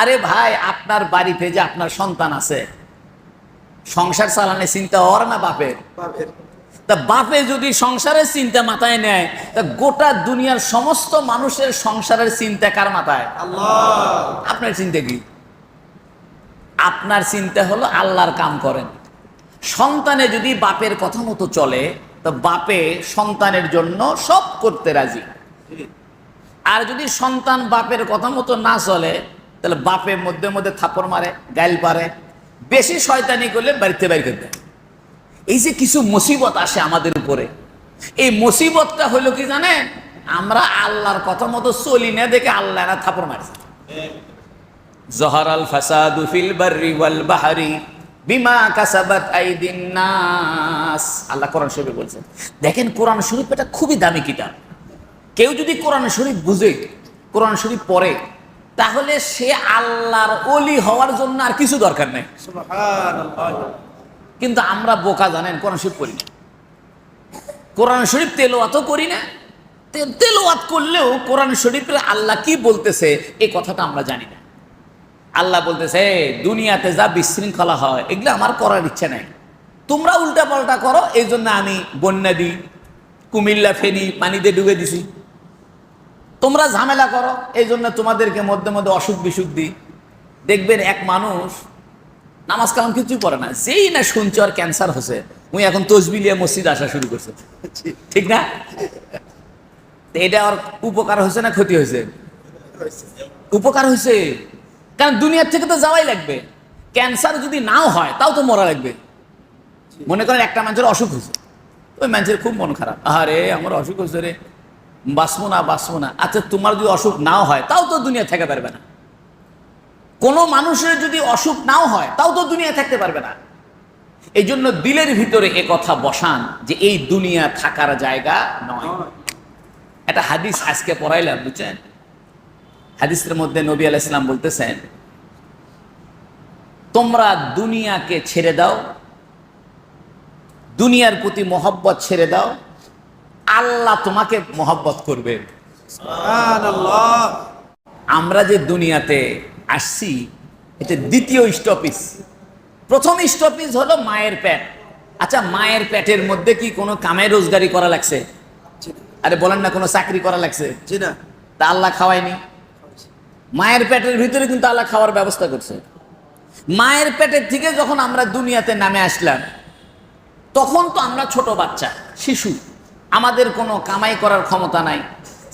আরে ভাই আপনার বাড়িতে যে আপনার সন্তান আছে সংসার চালানোর চিন্তা ওর না বাপের? বাপের। তা বাপে যদি সংসারের চিন্তা মাথায় নেয় তা গোটা দুনিয়ার সমস্ত মানুষের সংসারের চিন্তা কার মাথায়? আপনার চিন্তা কি? আপনার চিন্তা হলো আল্লাহর কাম করেন। সন্তানে যদি বাপের কথা মতো চলে তো বাপে সন্তানের জন্য সব করতে রাজি। আর যদি সন্তান বাপের কথা মতো না চলে তাহলে বাপের মধ্যে মধ্যে থাপড় মারে গাইল পারে। বেশি শয়তানি করলে বাড়িতে বাড়ি করতে এই যে কিছু মুসিবত আসে আমাদের উপরে এই মুসিবতটা হলো কি জানেন? আমরা আল্লাহর কথা মতো চলি না দেখে আল্লাহ না থাপড় মারছে। জহরাল ফাসাদু ফিল বাররি ওয়াল বাহরি বিমা কাসাবাত আইদিন নাস। আল্লাহ কোরআন শরীফে বলছেন দেখেন কোরআন শরীফ এটা খুবই দামি কিতাব। কেউ যদি কোরআন শরীফ বুঝে কোরআন শরীফ পড়ে তাহলে সে আল্লাহর অলি হওয়ার জন্য আর কিছু দরকার নেই। কিন্তু আমরা বোকা জানেন কোরআন শরীফ করি না। কোরআন শরীফ তেলোয়াতও করি না। তেলোয়াত করলেও কোরআন শরীফের আল্লাহ কি বলতেছে এই কথাটা আমরা জানি না। আল্লাহ বলতেছে দুনিয়াতে যা বিশৃঙ্খলা হয় এগুলো আমার করার ইচ্ছে নাই। তোমরা উল্টা পাল্টা করো এই জন্য আমি বন্যা দিই কুমিল্লা ফেনি পানিতে ডুবে দিছি। তোমরা ঝামেলা করো, এই জন্য তোমাদেরকে মধ্যে মধ্যে অসুখ বিসুখ দিই। দেখবেন এক মানুষ নামাজ কালাম কিছুই পড়ে না, যেই না শুনছে আর ক্যান্সার হচ্ছে উনি এখন তসবিলিয়া মসজিদ আসা শুরু করছে। ঠিক না? এটা আর উপকার হয়েছে না ক্ষতি হয়েছে? উপকার হয়েছে। কারণ দুনিয়ার থেকে তো যাওয়াই লাগবে। ক্যান্সার যদি নাও হয়, তাও তো মরা লাগবে। মনে করেন একটা মানুষের অসুখ হয়েছে। ওই মানুষের খুব মন খারাপ। আরে আমার অসুখ হয়েছে রে। বাঁচবো না বাঁচবো না আচ্ছা তোমার যদি অসুখ নাও হয় তাও তো দুনিয়া থেকে পারবে না। কোনো মানুষের যদি অসুখ নাও হয় তাও তো দুনিয়া থাকতে পারবে না। এই জন্য দিলের ভিতরে এ কথা বসান যে এই দুনিয়া থাকার জায়গা নয়। একটা হাদিস আজকে পড়াইলাম বুঝছেন? হাদিসের মধ্যে নবী আলাহ ইসলাম বলতেছেন তোমরা দুনিয়াকে ছেড়ে দাও দুনিয়ার প্রতি মহব্বত ছেড়ে দাও আল্লাহ তোমাকে মহব্বত করবে। আমরা যে দুনিয়াতে আসছি, এটা দ্বিতীয় স্টপিস। প্রথম স্টপিস হলো মায়ের পেট। আচ্ছা মায়ের পেটের মধ্যে কি কোনো কামে রোজগারি করা লাগছে? আরে বলেন না, কোনো চাকরি করা লাগছে? তা আল্লাহ খাওয়ায়নি। মায়ের পেটের ভিতরে কিন্তু আল্লাহ খাওয়ার ব্যবস্থা করছে। মায়ের পেটের থেকে যখন আমরা দুনিয়াতে নামে আসলাম, তখন তো আমরা ছোট বাচ্চা, শিশু। আমাদের কোনো কামাই করার ক্ষমতা নাই,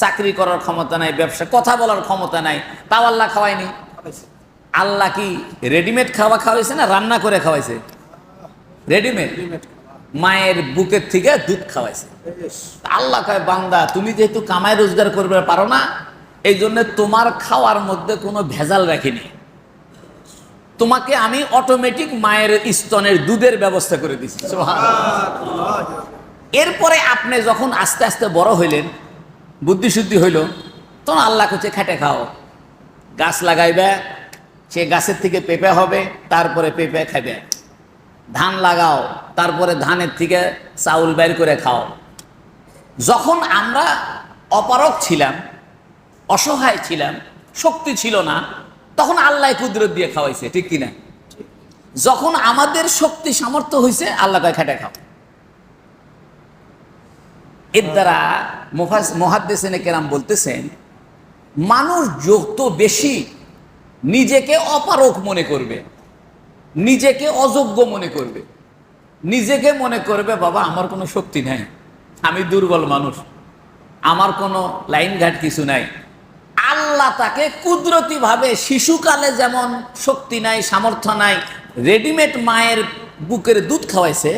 চাকরি করার ক্ষমতা নাই, ব্যবসা, কথা বলার ক্ষমতা নাই, তাও আল্লাহ খাওয়ায়নি। আল্লাহ কি রেডিমেড খাওয়া খাওয়াইছে না রান্না করে খাওয়াইছে? রেডিমেড? মায়ের বুকের থেকে দুধ খাওয়াইছে। আল্লাহ কয়, বান্দা, তুমি যেহেতু কামাই রোজগার করবে পারো না, এই জন্য তোমার খাওয়ার মধ্যে কোনো ভেজাল রাখিনি। তোমাকে আমি অটোমেটিক মায়ের স্তনের দুধের ব্যবস্থা করে দিচ্ছি এরপরে আপনি যখন আস্তে আস্তে বড় হইলেন, বুদ্ধিশুদ্ধি হইল, তখন আল্লাহ করছে খেটে খাও। গাছ লাগাইবে, সে গাছের থেকে পেঁপে হবে, তারপরে পেঁপে খাবে ধান লাগাও, তারপরে ধানের থেকে চাউল বের করে খাও। যখন আমরা অপারক ছিলাম, অসহায় ছিলাম, শক্তি ছিল না, তখন আল্লাহ কুদরত দিয়ে খাওয়াইছে, ঠিক কিনা? যখন আমাদের শক্তি সামর্থ্য হয়েছে আল্লাহ খেটে খাও। এর দ্বারা মহাদ্দেসেনে কেরাম বলতেছেন, মানুষ যত বেশি নিজেকে অপারক মনে করবে, নিজেকে অযোগ্য মনে করবে। নিজেকে মনে করবে, বাবা, আমার কোনো শক্তি নাই, আমি দুর্বল মানুষ, আমার কোনো লাইন ঘাট কিছু নাই। আল্লাহ তাকে কুদরতি ভাবে শিশুকালে যেমন শক্তি নাই, সামর্থ্য নাই, রেডিমেড মায়ের বুকের দুধ খাওয়াইছে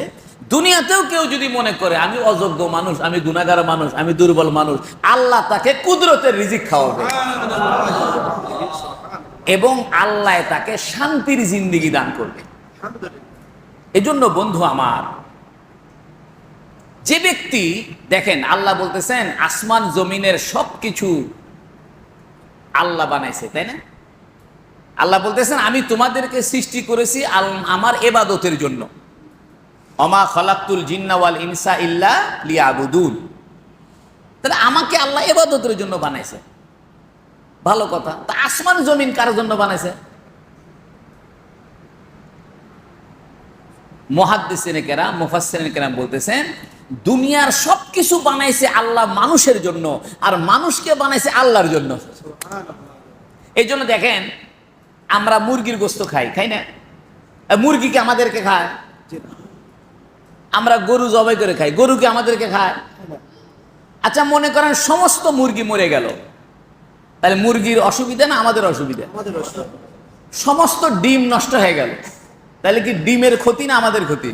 দুনিয়াতেও কেউ যদি মনে করে, আমি অযোগ্য মানুষ, আমি গুণাগার মানুষ, আমি দুর্বল মানুষ, আল্লাহ তাকে কুদরতের রিজিক খাওয়াবে। এবং আল্লাহ তাকে শান্তির জিন্দিগি দান করবে। এজন্য বন্ধু আমার, যে ব্যক্তি, দেখেন, আল্লাহ বলতেছেন, আসমান জমিনের সব কিছু আল্লাহ বানাইছে, তাই না? আল্লাহ বলতেছেন, আমি তোমাদেরকে সৃষ্টি করেছি আমার এবাদতের জন্য। অমা খলাক্তুল জিন্নাওয়াল ইনসা ইল্লা লিয়াবুদুন। তাহলে আমাকে আল্লাহ এবাদতের জন্য বানাইছে। ভালো কথা। তা আসমান জমিন কার জন্য বানাইছে? মহাদ্দিসিনে কেরাম মুফাসসিরিনে কেরাম বলতেছেন দুনিয়ার সব কিছু বানাইছে আল্লাহ মানুষের জন্য আর মানুষকে বানাইছে আল্লাহর জন্য। এই জন্য দেখেন আমরা মুরগির গোস্ত খাই খাই না? মুরগিকে আমাদেরকে খায়? আমরা গরু জবাই করে খাই। গরুকে আমাদেরকে খায়? আচ্ছা মনে করেন সমস্ত মুরগি মরে গেল। তাহলে মুরগির অসুবিধা না আমাদের অসুবিধা? সমস্ত ডিম নষ্ট হয়ে গেল। তাহলে কি ডিমের ক্ষতি না আমাদের ক্ষতি?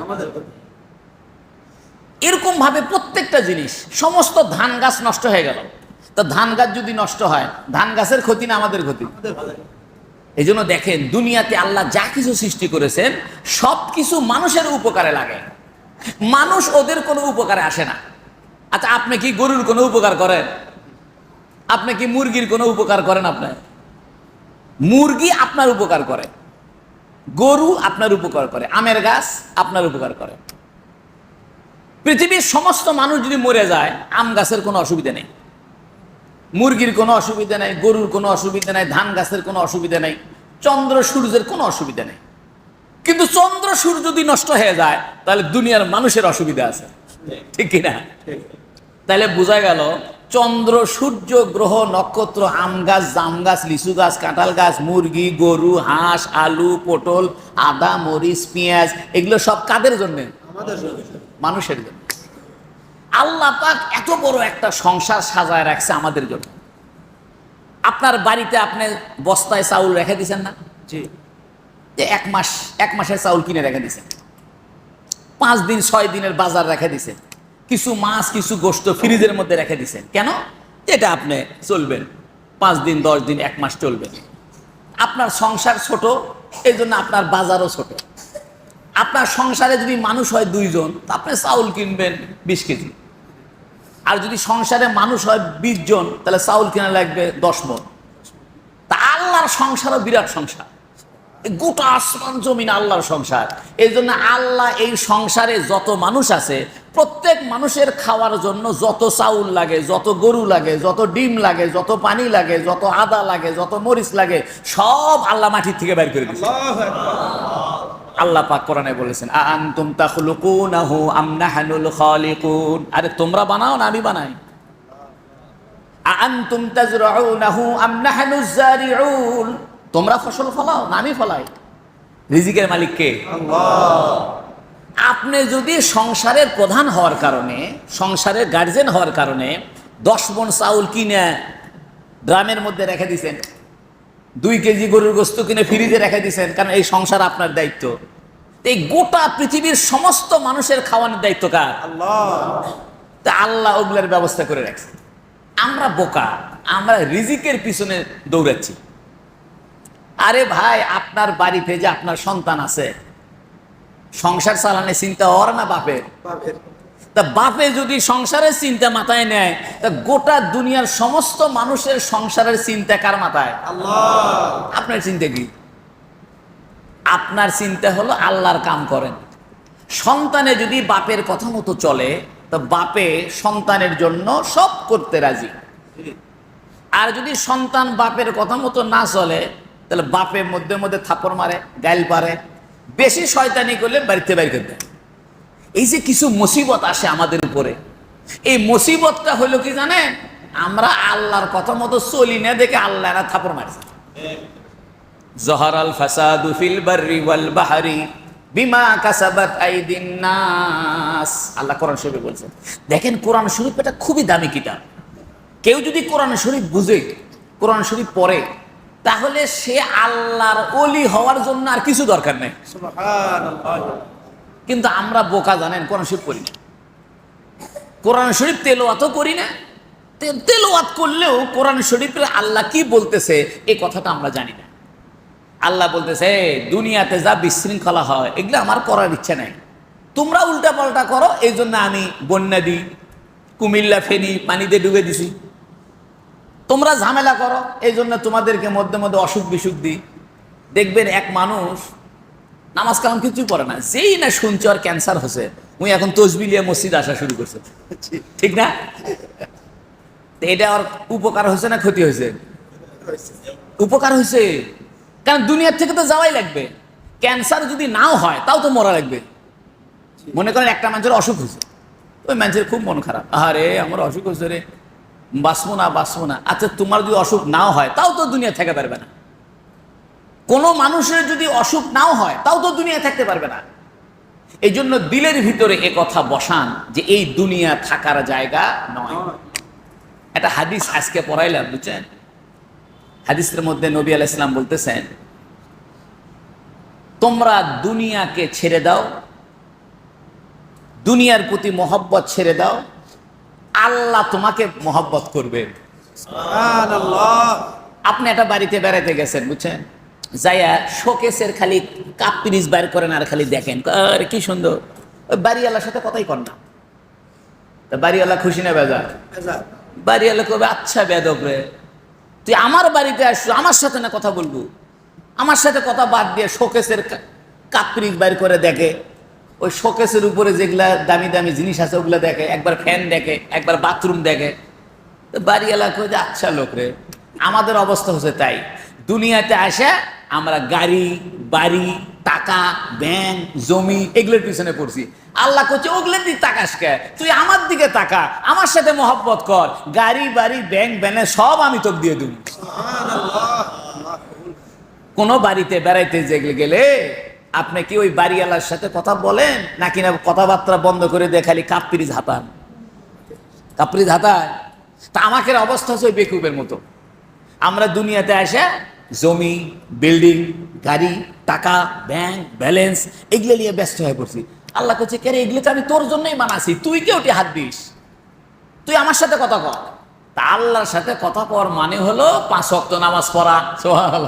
এরকম ভাবে প্রত্যেকটা জিনিস সমস্ত ধান গাছ নষ্ট হয়ে গেল। তা ধান গাছ যদি নষ্ট হয় ধান গাছের ক্ষতি না আমাদের ক্ষতি? এই জন্য দেখেন দুনিয়াতে আল্লাহ যা কিছু সৃষ্টি করেছেন সব কিছু মানুষের উপকারে লাগে। মানুষ ওদের কোনো উপকারে আসে না। আচ্ছা আপনি কি গরুর কোনো উপকার করেন? আপনি কি মুরগির কোনো উপকার করেন আপনার মুরগি আপনার উপকার করে, গরু আপনার উপকার করে, আমের গাছ আপনার উপকার করে। পৃথিবীর সমস্ত মানুষ যদি মরে যায়, আম গাছের কোনো অসুবিধা নেই। মুরগির কোনো অসুবিধা নেই, গরুর কোনো অসুবিধা নেই, ধান গাছের কোনো অসুবিধা নেই, চন্দ্র সূর্যের কোনো অসুবিধা নেই। কিন্তু চন্দ্র সূর্য যদি নষ্ট হয়ে যায় তাহলে দুনিয়ার মানুষের অসুবিধা আছে। ঠিক কিনা? তাহলে বোঝা গেল চন্দ্র সূর্য গ্রহ নক্ষত্র আম গাছ জাম গাছ লিচু গাছ কাঁঠাল গাছ মুরগি গরু হাঁস আলু পটল আদা মরিচ পেঁয়াজ এগুলো সব কাদের জন্য? মানুষের জন্য। আল্লাহ পাক এত বড় একটা সংসার সাজায় রাখছে আমাদের জন্য। আপনার বাড়িতে আপনি বস্তায় চাউল রেখে দিছেন না? জি। যে এক মাস, এক মাসের চাউল কিনে রেখে দিছেন পাঁচ দিন, ছয় দিনের বাজার রেখে দিছেন কিছু মাছ, কিছু গোস্ত ফ্রিজের মধ্যে রেখে দিছেন কেন? এটা আপনি চলবেন। পাঁচ দিন, দশ দিন, এক মাস চলবে। আপনার সংসার ছোট এই জন্য আপনার বাজারও ছোট। আপনার সংসারে যদি মানুষ হয় দুইজন আপনি চাউল কিনবেন বিশ কেজি। আর যদি সংসারে মানুষ হয় বিশ জন, তাহলে চাউল কিনা লাগবে দশ মন। তা আল্লাহর সংসারও বিরাট সংসার। গোটা আসমান জমিন আল্লাহর সংসার। এই জন্য আল্লাহ এই সংসারে যত মানুষ আছে প্রত্যেক মানুষের খাওয়ার জন্য যত চাউল লাগে যত গরু লাগে যত ডিম লাগে যত পানি লাগে যত আদা লাগে যত মরিচ লাগে সব আল্লাহ মাটির থেকে বের করে দিচ্ছে আল্লাহ পাক কোরআনে বলেছেন আনতুম তাখলুকুনাহু আম নাহনুল খালিকুন? আরে তোমরা বানাও না আমি বানাই। আনতুম তাজরাউনাহু আম নাহনুজ জারিউন? তোমরা ফসল ফলাও, না আমি ফলাই। রিজিকের মালিক কে? আপনি যদি সংসারের প্রধান হওয়ার কারণে, সংসারের গার্জেন হওয়ার কারণে দশ মন চাউল কিনে গ্রামের মধ্যে রেখে দিছেন, দুই কেজি গরুর গোস্ত কিনে ফ্রিজে রেখে দিছেন, কারণ এই সংসার আপনার দায়িত্ব। এই গোটা পৃথিবীর সমস্ত মানুষের খাওয়ানোর দায়িত্ব কার? তা আল্লাহ ওগুলোর ব্যবস্থা করে রাখছে। আমরা বোকা, আমরা রিজিকের পিছনে দৌড়াচ্ছি। আরে ভাই আপনার বাড়িতে যে আপনার সন্তান আছে। সংসার চালানোর চিন্তা ওর না বাপের? বাপের। তা বাপে যদি সংসারের চিন্তা মাথায় নেয় তা গোটা দুনিয়ার সমস্ত মানুষের সংসারের চিন্তা কার মাথায়? আপনার চিন্তা কি? আপনার চিন্তা হলো আল্লাহর কাম করেন। সন্তানে যদি বাপের কথা মতো চলে তো বাপে সন্তানের জন্য সব করতে রাজি। আর যদি সন্তান বাপের কথা মতো না চলে তাহলে বাপের মধ্যে মধ্যে থাপড় মারে গাইল পারে। বেশি শয়তানি করলে বাড়িতে বাইর করে দেয়। এই যে কিছু মুসিবত আসে আমাদের উপরে। এই মুসিবতটা হলো কি জানেন? আমরা আল্লাহর কথা মতো চলি না দেখে আল্লাহ না থাপড় মারছে। জহরাল ফাসাদু ফিল বাররি ওয়াল বাহরি বিমা কাসাবাত আইদিন নাস। আল্লাহ কোরআন শরীফে বলছেন দেখেন কোরআন শরীফ এটা খুবই দামি কিতাব। কেউ যদি কোরআন শরীফ বুঝে কোরআন শরীফ পড়ে তাহলে সে আল্লাহর অলি হওয়ার জন্য আর কিছু দরকার নেই। কিন্তু আমরা বোকা জানেন কোরআন শরীফ করি না। কোরআন শরীফ তেলোয়াতও করি না। তেলোয়াত করলেও কোরআন শরীফের আল্লাহ কি বলতেছে এই কথাটা আমরা জানি না। আল্লাহ বলতেছে দুনিয়াতে যা বিশৃঙ্খলা হয় এগুলো আমার করার ইচ্ছে নাই। তোমরা উল্টা পাল্টা করো এই জন্য আমি বন্যা দিই কুমিল্লা ফেনি পানিতে ডুবে দিছি। তোমরা ঝামেলা করো, এই জন্য তোমাদেরকে মধ্যে মধ্যে অসুখ বিসুখ দিই। দেখবেন এক মানুষ নামাজ কালাম কিছুই পড়ে না, যেই না শুনছে আর ক্যান্সার হচ্ছে উনি এখন তসবিলিয়া মসজিদ আসা শুরু করছে। ঠিক না? এটা ওর উপকার হয়েছে না ক্ষতি হয়েছে? উপকার হয়েছে। কারণ দুনিয়ার থেকে তো যাওয়াই লাগবে। ক্যান্সার যদি নাও হয়, তাও তো মরা লাগবে। মনে করেন একটা মানুষের অসুখ হয়েছে। ওই মানুষের খুব মন খারাপ। আরে আমার অসুখ হয়েছে রে। বাঁচবো না বাঁচবো না আচ্ছা তোমার যদি অসুখ নাও হয়, তাও তো দুনিয়া থাকতে পারবে না। কোনো মানুষের যদি অসুখ নাও হয়, তাও তো দুনিয়া থাকতে পারবে না। এই জন্য দিলের ভিতরে এ কথা বসান যে এই দুনিয়া থাকার জায়গা নয়। একটা হাদিস আজকে পড়াইলাম, বুঝছেন? হাদিসের মধ্যে নবী আলাহ ইসলাম বলতেছেন, তোমরা দুনিয়াকে ছেড়ে দাও, দুনিয়ার প্রতি মহব্বত ছেড়ে দাও আল্লাহ তোমাকে মহব্বত করবে। আপনি একটা বাড়িতে বেড়াতে গেছেন বুঝছেন? যাইয়া শোকেসের খালি কাপ পিরিজ বাইর করেন আর খালি দেখেন আরে কি সুন্দর। ওই বাড়িওয়ালার সাথে কথাই কর না। তা বাড়িওয়ালা খুশি না বেজা বাড়িওয়ালা কবে আচ্ছা বেদক রে তুই আমার বাড়িতে আসছো আমার সাথে না কথা বলব? আমার সাথে কথা বাদ দিয়ে শোকেসের কাপ পিরিজ বাইর করে দেখে ওই শোকেসের উপরে যেগুলা দামি দামি জিনিস আছে ওগুলা দেখে একবার ফ্যান দেখে একবার বাথরুম দেখে। তো বাড়িওয়ালা যে আচ্ছা লোক রে আমাদের অবস্থা হচ্ছে তাই। দুনিয়াতে আসে আমরা গাড়ি বাড়ি টাকা ব্যাংক জমি এগুলোর পিছনে পড়ছি। আল্লাহ করছে ওগুলোর দিকে তাকাস কে? তুই আমার দিকে তাকা আমার সাথে মহব্বত কর। গাড়ি বাড়ি ব্যাংক ব্যানে সব আমি তোকে দিয়ে দেবো। কোনো বাড়িতে বেড়াইতে যেগুলো গেলে আপনি কি ওই বাড়িওয়ালার সাথে কথা বলেন? নাকি না কথাবার্তা বন্ধ করে দিয়ে খালি কাপ্পিরিজ হাতান কাপ্পিরিজ হাতায় তা আমাকে অবস্থা হচ্ছে ওই বেকুবের মতো। আমরা দুনিয়াতে আসে, জমি, বিল্ডিং, গাড়ি, টাকা, ব্যাংক, ব্যালেন্স, এগুলো নিয়ে ব্যস্ত হয়ে পড়ছি। আল্লাহ করছে কে রে এগুলো তো আমি তোর জন্যই মানাছি তুই কে ওটি হাত দিস? তুই আমার সাথে কথা কর। তা আল্লাহর সাথে কথা কর মানে হলো পাঁচ অক্ত নামাজ পড়া। সোহান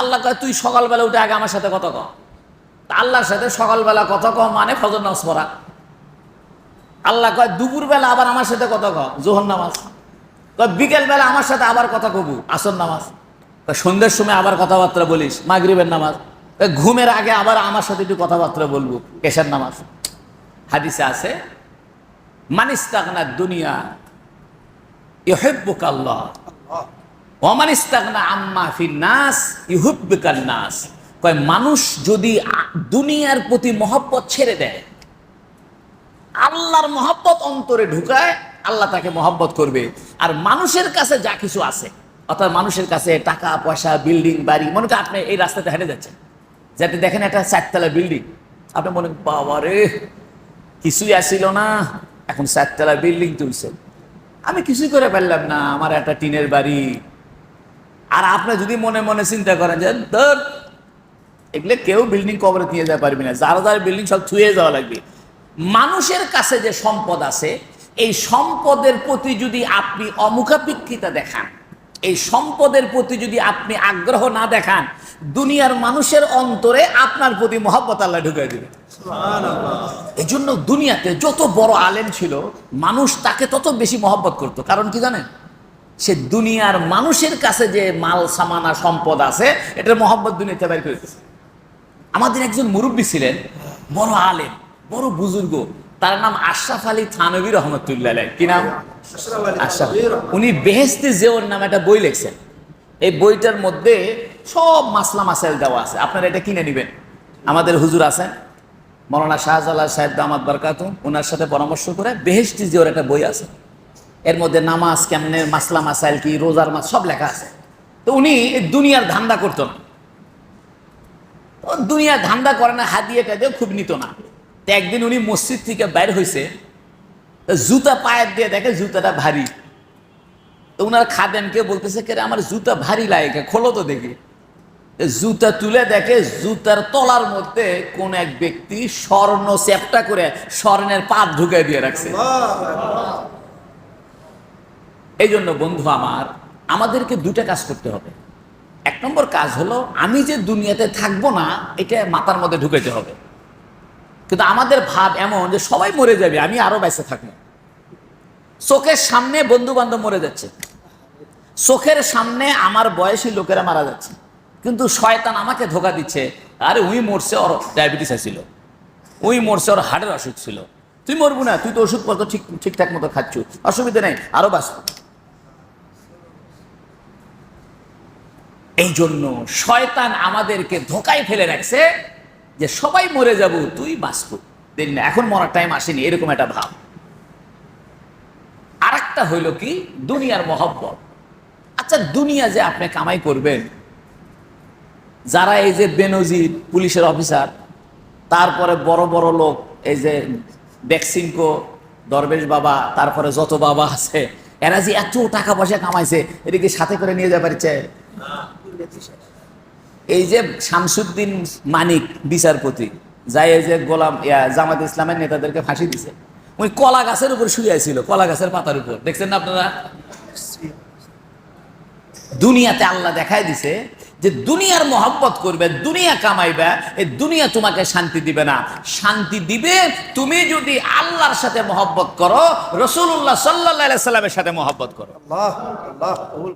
আল্লাহ কয়, তুই সকালবেলা উঠে আগে আমার সাথে কথা তা আল্লাহর সাথে সকালবেলা কথা কম মানে ফজর নামাজ পড়া। আল্লাহ কয়, দুপুরবেলা আবার আমার সাথে কথা কর জোহর নামাজ। কয়, বিকেলবেলা আমার সাথে আবার কথা কবু, আসর নামাজ। সন্ধ্যের সময় আবার কথাবার্তা বলিস, মাগরিবের নামাজ। ঘুমের আগে আবার আমার সাথে একটু কথাবার্তা বলব, কেশার নামাজ। হাদিসে আছে মানিস্তাগনা দুনিয়া ইহেব্বুক আল্লাহ ওমান ইস্তাগনা আম্মা ফিন নাস ইহুব্বিকান নাস। কয়, মানুষ যদি দুনিয়ার প্রতি মহব্বত ছেড়ে দেয়, আল্লাহর মহব্বত অন্তরে ঢুকায়, আল্লাহ তাকে মহব্বত করবে। আর মানুষের কাছে যা কিছু আছে, অর্থাৎ মানুষের কাছে টাকা, পয়সা, বিল্ডিং, বাড়ি, মনে করেন আপনি এই রাস্তাতে হেঁটে যাচ্ছেন। যাতে দেখেন একটা চারতলা বিল্ডিং। আপনি মনে বাবা রে কিছুই আসছিল না। এখন চারতলা বিল্ডিং তুলছে। আমি কিছুই করে পারলাম না। আমার একটা টিনের বাড়ি আর আপনি যদি মনে মনে চিন্তা করেন যে ধর এগুলো কেউ বিল্ডিং কবরে নিয়ে যেতে পারবি না যার যার বিল্ডিং সব ছুঁয়ে যাওয়া লাগবে। মানুষের কাছে যে সম্পদ আছে এই সম্পদের প্রতি যদি আপনি অমুখাপেক্ষিতা দেখান এই সম্পদের প্রতি যদি আপনি আগ্রহ না দেখান দুনিয়ার মানুষের অন্তরে আপনার প্রতি মহব্বত আল্লাহ ঢুকে দেবে। এই জন্য দুনিয়াতে যত বড় আলেম ছিল মানুষ তাকে তত বেশি মহব্বত করতো। কারণ কি জানেন? সে দুনিয়ার মানুষের কাছে যে মাল, সামানা, সম্পদ আছে, এটার মহব্বত দুনিয়াতে বের করে দিয়েছে। আমাদের একজন মুরব্বী ছিলেন, বড় আলেম, বড় বুজুর্গ, তার নাম আশরাফ আলী থানবী রহমতুল্লাহ। কি নাম? আশরাফ উনি বেহেস্তে জেওর নামে একটা বই লিখছেন। এই বইটার মধ্যে সব মাসলা মাসাইল দেওয়া আছে। আপনারা এটা কিনে নেবেন। আমাদের হুজুর আছেন, মৌলানা শাহজালাল সাহেব দামাত বারকাতুম ওনার সাথে পরামর্শ করে বেহেস্তি জিওর একটা বই আছে। এর মধ্যে নামাজ কেমনে, মাসলা, মাসাইল কি, রোজার মাস, সব লেখা আছে। তো উনি দুনিয়ার ধান্দা করতো না। দুনিয়ার ধান্দা করে না হাদিয়ে টাদিয়ে খুব নিত না। তো একদিন উনি মসজিদ থেকে বাইর হয়েছে জুতা পায়ের দিয়ে দেখে জুতাটা ভারী। তো উনার খাদেনকে বলতেছে, কে আমার জুতা ভারী লাগে খোলো তো দেখি। জুতা তুলে দেখে, জুতার তলার মধ্যে কোন এক ব্যক্তি স্বর্ণ চ্যাপটা করে স্বর্ণের পাত ঢুকাই দিয়ে রাখছে। এই জন্য বন্ধু আমার, আমাদেরকে দুটা কাজ করতে হবে। এক নম্বর কাজ হলো, আমি যে দুনিয়াতে থাকব না, এটা মাথার মধ্যে ঢুকাইতে হবে। কিন্তু আমাদের ভাব এমন যে সবাই মরে যাবে, আমি আরও বেঁচে থাকব। চোখের সামনে বন্ধু বান্ধব মরে যাচ্ছে। চোখের সামনে আমার বয়সী লোকেরা মারা যাচ্ছে। কিন্তু শয়তান আমাকে ধোকা দিচ্ছে, আরে উই মরছে, ওর ডায়াবেটিস আছিল। উই মরছে, ওর হার্টের অসুখ ছিল। তুই মরবো না, তুই তো ওষুধপত্র ঠিক ঠিকঠাক মতো খাচ্ছ, অসুবিধা নেই, আরও বাঁচবো। এই জন্য শয়তান আমাদেরকে ধোকায় ফেলে রাখছে যে সবাই মরে যাব, তুই বাঁচব। দেরি না, এখন মরার টাইম আসেনি, এরকম একটা ভাব। আর একটা হইল কি? দুনিয়ার মহব্বত। আচ্ছা দুনিয়া যে আপনি কামাই করবেন, যারা এই যে বেনজির পুলিশের অফিসার, তারপরে বড় বড় লোক, এই যে ভ্যাকসিনকো দরবেশ বাবা, তারপরে যত বাবা আছে, এরা যে এত টাকা পয়সা কামাইছে এদিকে সাথে করে নিয়ে যাবার চায় এই যে শামসুদ্দিন মানিক বিচারপতি যাই যে গোলাম ইয়া, জামাত ইসলামের নেতাদেরকে ফাঁসি দিছে। ওই কলা গাছের উপর শুয়ে ছিল কলা গাছের পাতার উপর। দেখছেন না আপনারা? দুনিয়াতে আল্লাহ দেখায় দিছে যে দুনিয়ার মহব্বত করবে দুনিয়া কামাইবে এই দুনিয়া তোমাকে শান্তি দিবে না। শান্তি দিবে তুমি যদি আল্লাহর সাথে মহব্বত করো রসুল্লাহ সাল্লাহ সাল্লামের সাথে মহব্বত করো। আল্লাহ আল্লাহ কবুল